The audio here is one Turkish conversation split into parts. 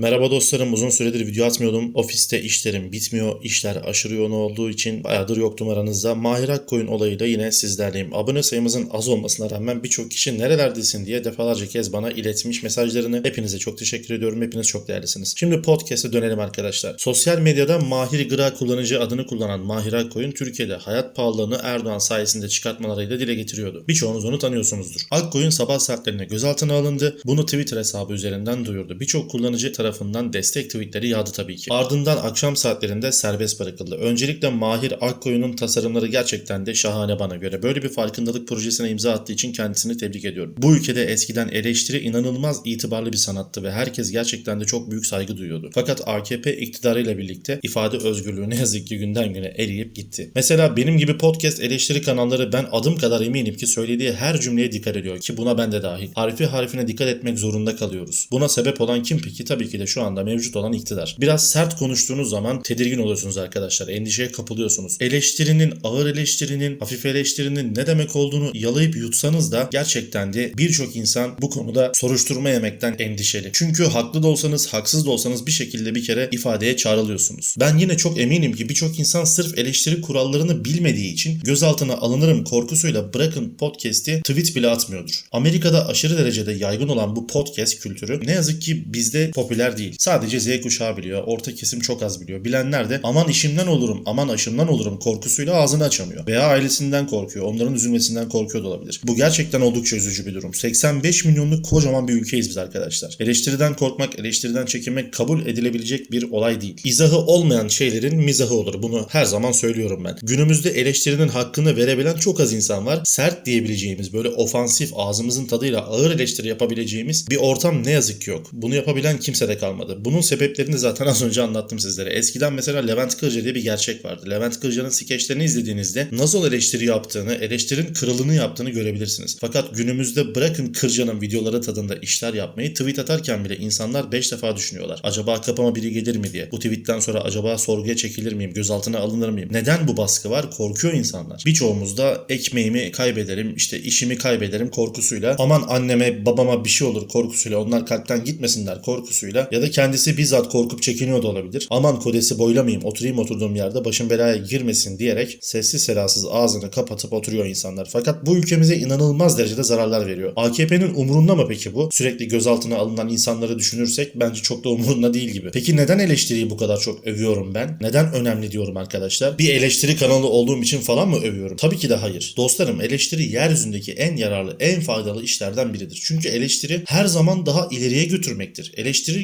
Merhaba dostlarım uzun süredir video atmıyordum. Ofiste işlerim bitmiyor. İşler aşırı yoğun olduğu için bayağıdır yoktum aranızda. Mahir Akkoyun olayıyla yine sizlerleyim. Abone sayımızın az olmasına rağmen birçok kişi nerelerdesin diye defalarca kez bana iletmiş mesajlarını. Hepinize çok teşekkür ediyorum. Hepiniz çok değerlisiniz. Şimdi podcast'e dönelim arkadaşlar. Sosyal medyada Mahir Gıra kullanıcı adını kullanan Mahir Akkoyun Türkiye'de hayat pahalılığını Erdoğan sayesinde çıkartmalarıyla dile getiriyordu. Birçoğunuz onu tanıyorsunuzdur. Akkoyun sabah saatlerinde gözaltına alındı. Bunu Twitter hesabı üzerinden duyurdu. Birçok kullanıcı tarafından destek tweetleri yağdı tabii ki. Ardından akşam saatlerinde serbest bırakıldı. Öncelikle Mahir Akkoyun'un tasarımları gerçekten de şahane bana göre. Böyle bir farkındalık projesine imza attığı için kendisini tebrik ediyorum. Bu ülkede eskiden eleştiri inanılmaz itibarlı bir sanattı ve herkes gerçekten de çok büyük saygı duyuyordu. Fakat AKP iktidarıyla birlikte ifade özgürlüğü ne yazık ki günden güne eriyip gitti. Mesela benim gibi podcast eleştiri kanalları ben adım kadar eminim ki söylediği her cümleye dikkat ediyor ki buna ben de dahil. Harfi harfine dikkat etmek zorunda kalıyoruz. Buna sebep olan kim peki? Tabii ki de şu anda mevcut olan iktidar. Biraz sert konuştuğunuz zaman tedirgin oluyorsunuz arkadaşlar. Endişeye kapılıyorsunuz. Eleştirinin, ağır eleştirinin, hafif eleştirinin ne demek olduğunu yalayıp yutsanız da gerçekten de birçok insan bu konuda soruşturma yemekten endişeli. Çünkü haklı da olsanız, haksız da olsanız bir şekilde bir kere ifadeye çağrılıyorsunuz. Ben yine çok eminim ki birçok insan sırf eleştiri kurallarını bilmediği için gözaltına alınırım korkusuyla bırakın podcast'i tweet bile atmıyordur. Amerika'da aşırı derecede yaygın olan bu podcast kültürü ne yazık ki bizde popüler değil. Sadece Z kuşağı biliyor, orta kesim çok az biliyor. Bilenler de aman işimden olurum, aman aşımdan olurum korkusuyla ağzını açamıyor. Veya ailesinden korkuyor, onların üzülmesinden korkuyor da olabilir. Bu gerçekten oldukça üzücü bir durum. 85 milyonluk kocaman bir ülkeyiz biz arkadaşlar. Eleştiriden korkmak, eleştiriden çekinmek kabul edilebilecek bir olay değil. İzahı olmayan şeylerin mizahı olur. Bunu her zaman söylüyorum ben. Günümüzde eleştirinin hakkını verebilen çok az insan var. Sert diyebileceğimiz, böyle ofansif, ağzımızın tadıyla ağır eleştiri yapabileceğimiz bir ortam ne yazık ki yok. Bunu yapabilen kimse de kalmadı. Bunun sebeplerini zaten az önce anlattım sizlere. Eskiden mesela Levent Kırca diye bir gerçek vardı. Levent Kırca'nın skeçlerini izlediğinizde nasıl eleştiri yaptığını, eleştirinin kırılını yaptığını görebilirsiniz. Fakat günümüzde bırakın Kırca'nın videoları tadında işler yapmayı tweet atarken bile insanlar 5 defa düşünüyorlar. Acaba kapıma biri gelir mi diye. Bu tweetten sonra acaba sorguya çekilir miyim? Gözaltına alınır mıyım? Neden bu baskı var? Korkuyor insanlar. Birçoğumuz da ekmeğimi kaybederim, işte işimi kaybederim korkusuyla. Aman anneme, babama bir şey olur korkusuyla. Onlar kalpten gitmesinler korkusuyla. Ya da kendisi bizzat korkup çekiniyor da olabilir. Aman kodesi boylamayayım, oturayım oturduğum yerde başım belaya girmesin diyerek sessiz sedasız ağzını kapatıp oturuyor insanlar. Fakat bu ülkemize inanılmaz derecede zararlar veriyor. AKP'nin umurunda mı peki bu? Sürekli gözaltına alınan insanları düşünürsek bence çok da umurunda değil gibi. Peki neden eleştiriyi bu kadar çok övüyorum ben? Neden önemli diyorum arkadaşlar? Bir eleştiri kanalı olduğum için falan mı övüyorum? Tabii ki de hayır. Dostlarım eleştiri yeryüzündeki en yararlı, en faydalı işlerden biridir. Çünkü eleştiri her zaman daha ileriye götürmektir.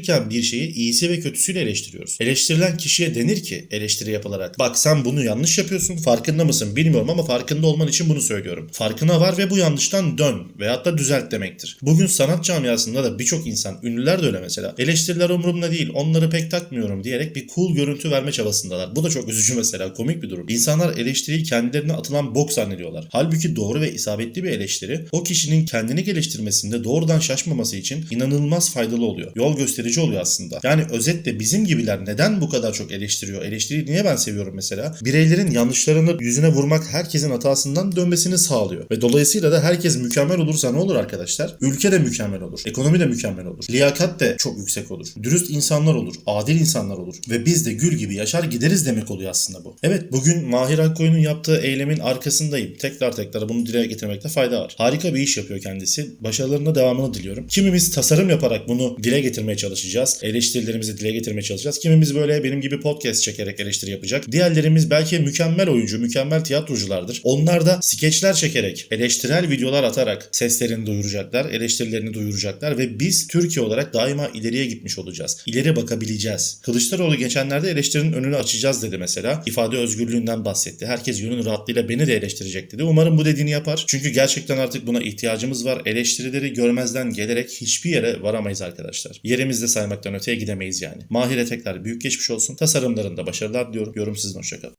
Eleştirirken bir şeyi iyisi ve kötüsüyle eleştiriyoruz. Eleştirilen kişiye denir ki eleştiri yapılarak bak sen bunu yanlış yapıyorsun farkında mısın bilmiyorum ama farkında olman için bunu söylüyorum. Farkına var ve bu yanlıştan dön veyahut da düzelt demektir. Bugün sanat camiasında da birçok insan, ünlüler de öyle mesela. Eleştiriler umurumda değil, onları pek takmıyorum diyerek bir cool görüntü verme çabasındalar. Bu da çok üzücü mesela, komik bir durum. İnsanlar eleştiriyi kendilerine atılan bok zannediyorlar. Halbuki doğru ve isabetli bir eleştiri o kişinin kendini geliştirmesinde doğrudan şaşmaması için inanılmaz faydalı oluyor. Yol gösterici oluyor aslında. Yani özetle bizim gibiler neden bu kadar çok eleştiriyor? Eleştiriyi niye ben seviyorum mesela? Bireylerin yanlışlarını yüzüne vurmak herkesin hatasından dönmesini sağlıyor. Ve dolayısıyla da herkes mükemmel olursa ne olur arkadaşlar? Ülke de mükemmel olur. Ekonomi de mükemmel olur. Liyakat de çok yüksek olur. Dürüst insanlar olur. Adil insanlar olur. Ve biz de gül gibi yaşar gideriz demek oluyor aslında bu. Evet bugün Mahir Akkoyun'un yaptığı eylemin arkasındayım. Tekrar tekrar bunu dile getirmekte fayda var. Harika bir iş yapıyor kendisi. Başarılarına devamını diliyorum. Kimimiz tasarım yaparak bunu dile getirmeye çalışacağız. Eleştirilerimizi dile getirmeye çalışacağız. Kimimiz böyle benim gibi podcast çekerek eleştiri yapacak. Diğerlerimiz belki mükemmel oyuncu, mükemmel tiyatroculardır. Onlar da skeçler çekerek, eleştirel videolar atarak seslerini duyuracaklar, eleştirilerini duyuracaklar ve biz Türkiye olarak daima ileriye gitmiş olacağız. İleri bakabileceğiz. Kılıçdaroğlu geçenlerde eleştirinin önünü açacağız dedi mesela. İfade özgürlüğünden bahsetti. Herkes yönün rahatlığıyla beni de eleştirecek dedi. Umarım bu dediğini yapar. Çünkü gerçekten artık buna ihtiyacımız var. Eleştirileri görmezden gelerek hiçbir yere varamayız arkadaşlar. Yerimizde saymaktan öteye gidemeyiz yani. Mahir'e tekrar büyük geçmiş olsun. Tasarımlarında başarılar diliyorum. Yorum sizin hoşçakalın.